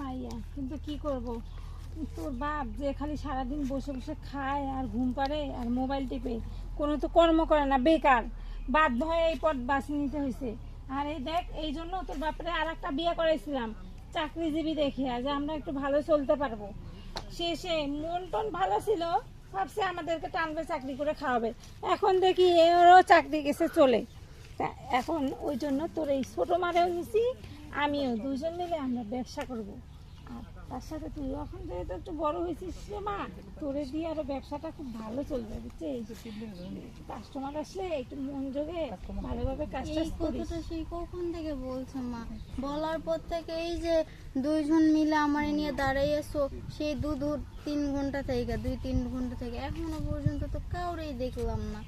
মাইয়া, কিন্তু কি করব? তোর বাপ যে খালি সারাদিন বসে বসে খায় আর ঘুম পারে আর মোবাইল টিপে, কোনো তো কর্ম করে না, বেকার। বাধ্য হয়ে এই পথ বাছি নিতে হয়েছে আর এই দেখ, এই জন্য তোর বাপরে আর একটা বিয়ে করেছিলাম চাকরিজীবী দেখিয়া যে আমরা একটু ভালো চলতে পারব। শেষে মন টন ভালো ছিল, ভাবছে আমাদেরকে টানবে, চাকরি করে খাওয়াবে। এখন দেখি এরও চাকরি গেছে চলে। তা এখন ওই জন্য তোর এই ছোটো মারেও নিছি আমিও দুজন মিলে আমরা ব্যবসা করব। আর তার সাথে তুই এখন যেহেতু একটু বড় হয়েছিস রে মা তোরে দিয়ে আরও ব্যবসাটা খুব ভালো চলবে বুঝছিস? কাস্টমার আসলে একটু মনোযোগে ভালোভাবে কাজটা করিস। সেই কখন থেকে বলছে মা? বলার পর থেকে এই যে দুইজন মিলে আমার নিয়ে দাঁড়াইয়েছো সেই দু দু তিন ঘণ্টা থেকে দুই তিন ঘণ্টা থেকে এখনও পর্যন্ত তো কাউরেই দেখলাম না।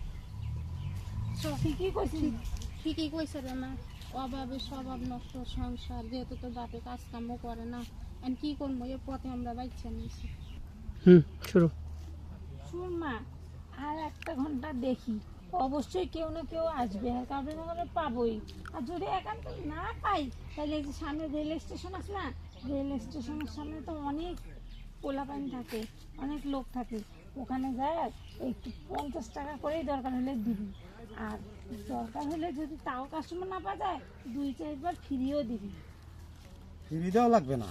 ঠিকই কইছিস? ঠিকই কইছে রে মা। অভাবে স্বভাব নষ্ট সংসার যেহেতু তো বাপে কাজ কামও করে না। আর কি করব? এ পথে আমরা বাচ্চা নিয়েছি। হুম শুরু। শুন মা আর একটা ঘণ্টা দেখি। অবশ্যই কেউ না কেউ আসবে আর কাউকে না কাউকে পাবোই। আর যদি একান্ত না পাই তাহলে এই যে সামনে রেল স্টেশন আছে না রেল স্টেশনের সামনে তো অনেক পোলাপানি থাকে অনেক লোক থাকে। ওখানে যায় একটু পঞ্চাশ টাকা করেই দরকার হলে দিবি। আর দরকার হলে যদি তাও কাস্টমার না পাওয়া যায় দুই চারবার ফিরিয়েও দিবি। ফিরি দেওয়া লাগবে না।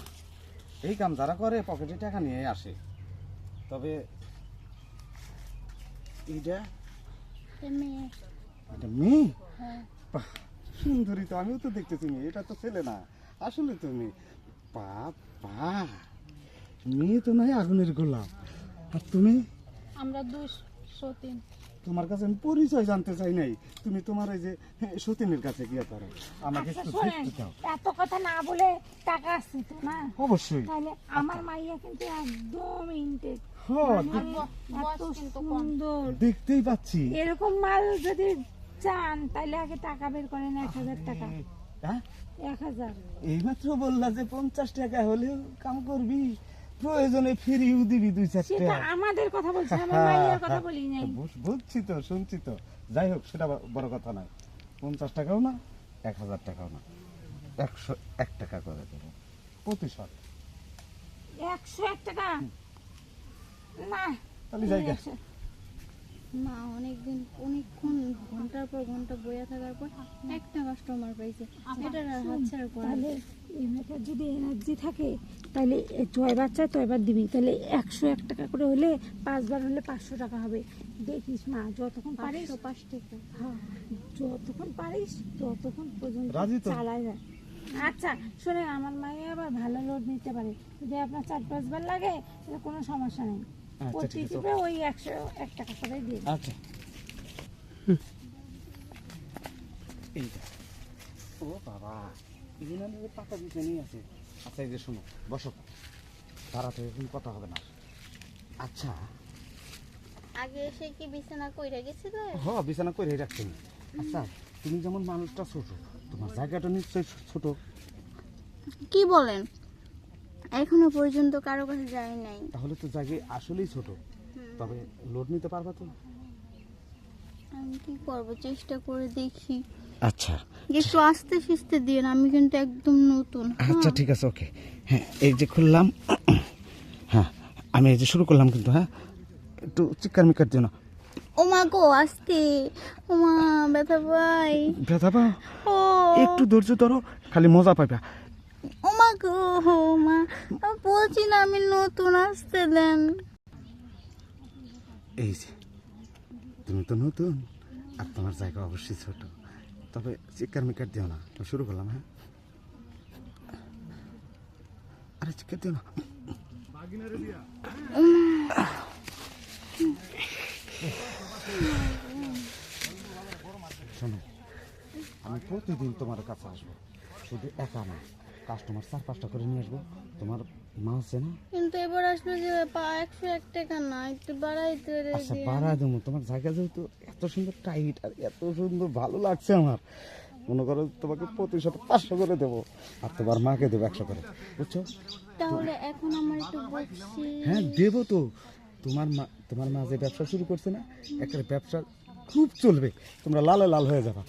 এই কাম যারা করে পকেটে টাকা নিয়ে আসে। তবে এইটা এটা মেয়ে। বাহ, সুন্দরী তো আমিও তো দেখতেছি মেয়ে। এটা তো ছেলে না আসলে তুমি মেয়ে। বাবা মেয়ে তো নয় আগুনের গোলাপ। আর তুমি? আমরা দুই সতীন। তোমার কাছে আমি পরিচয় জানতে চাই নাই। তুমি তোমার এই যে হ্যাঁ, সতীনের কাছে গিয়ে পারো আমাকে আচ্ছা একটু দেখতে দাও। এত কথা না বলে টাকা আসছে তো না? অবশ্যই। তাহলে আমার মাইয়া কিন্তু একদম ইনটেক হ্যাঁ সুন্দর। দেখতেই পাচ্ছি। এরকম মাল যদি চান তাহলে আগে টাকা বের করেন এক হাজার টাকা। হ্যাঁ? এক হাজার। এইমাত্র বললা যে পঞ্চাশ টাকা হলেও কাম করবি। প্রয়োজনে ফিরিও দিবি দুই চারটে। আমাদের কথা বলছি আমার মাইয়ার কথা বলি নাই। বুঝছি তো শুনছি তো। যাই হোক সেটা বড় কথা নয়। পঞ্চাশ টাকাও না এক হাজার টাকাও না। একশো এক টাকা করে দেবো। প্রতিশত। একশো এক টাকা? না। তাহলে যাই মা অনেকদিন অনেকক্ষণ ঘণ্টার পর ঘণ্টা বইয়া থাকার পর একটা কাস্টমার পাইছে। আর হাতছাড়া করা তাহলে এই মেয়েটার যদি এনার্জি থাকে তাহলে এ ছয় বাচ্চা ছয়বার দিবি। তাহলে একশো এক টাকা করে হলে পাঁচবার হলে পাঁচশো টাকা হবে। দেখিস মা যতক্ষণ পারিস পাঁচশো পাঁচ টাকা। হ্যাঁ যতক্ষণ পারিস ততক্ষণ পর্যন্ত চালাই যায় আচ্ছা শোনেন আমার মায়ে আবার ভালো লোড নিতে পারে। যদি আপনার চার পাঁচবার লাগে তাহলে কোনো সমস্যা নেই। প্রতি ঠিক আছে টিপে ওই একশো এক টাকা করে দিয়ে আচ্ছা। এইটা ও বাবা ইউনানের পাতা দিতে আছে। আচ্ছা এই যে শোনো বসো। দাঁড়াতে এখন কথা হবে না। আচ্ছা। আগে এসে কি বিছানা কইরা গেছিলে হ বিছানা রাখছেন আচ্ছা তুমি যেমন মানুষটা ছোট তোমার জায়গাটা নিশ্চয়ই ছোট। কি বলেন? এখনও পর্যন্ত কারও কাছে যাই নাই। তাহলে তো জায়গা আসলেই ছোট। তবে লোড নিতে পারবা তো? আমি কি করব? চেষ্টা করে দেখি। আচ্ছা। একটু আস্তে সুস্তে দিন আমি কিন্তু একদম নতুন। আচ্ছা ঠিক আছে ওকে। হ্যাঁ এই যে খুললাম হ্যাঁ আমি এই যে শুরু করলাম কিন্তু হ্যাঁ একটু চিৎকার মিকার দিও না। ও মা গো আস্তে। ও মা ব্যথা পাই। ব্যথা পাও ও। একটু ধৈর্য ধরো খালি মজা পাইবা। ও মা গো ও মা। আমি বলছি আমি নতুন আসতে দেন। এই যে, তুমি তো নতুন, আর তোমার জায়গা অবশ্যই ছোট। তবে চিৎকার মিকার দিও না শুরু করলাম হ্যাঁ? আরে, চিৎকার দিও না। শোনো, আমি প্রতিদিন তোমার কাছে আসব, শুধু একা না। কাস্টমার চার পাঁচটা করে নিয়ে আসব। তোমার মা আছে না? কিন্তু এবার আসলে যে একশো এক টাকা না একটু বাড়াইতে আচ্ছা। বাড়ায় দেবো। তোমার জায়গা যেহেতু এত সুন্দর টাইট আর এত সুন্দর ভালো লাগছে আমার মনে করো তোমাকে প্রতিশত পাঁচশো করে দেবো আর তোমার মাকে দেবো একশো করে বুঝছ? তাহলে এখন আমার একটু বলছি হ্যাঁ দেবো তো। তোমার মা তোমার মা যে ব্যবসা শুরু করছে না একটা ব্যবসা খুব চলবে। তোমরা লালে লাল হয়ে যাবা।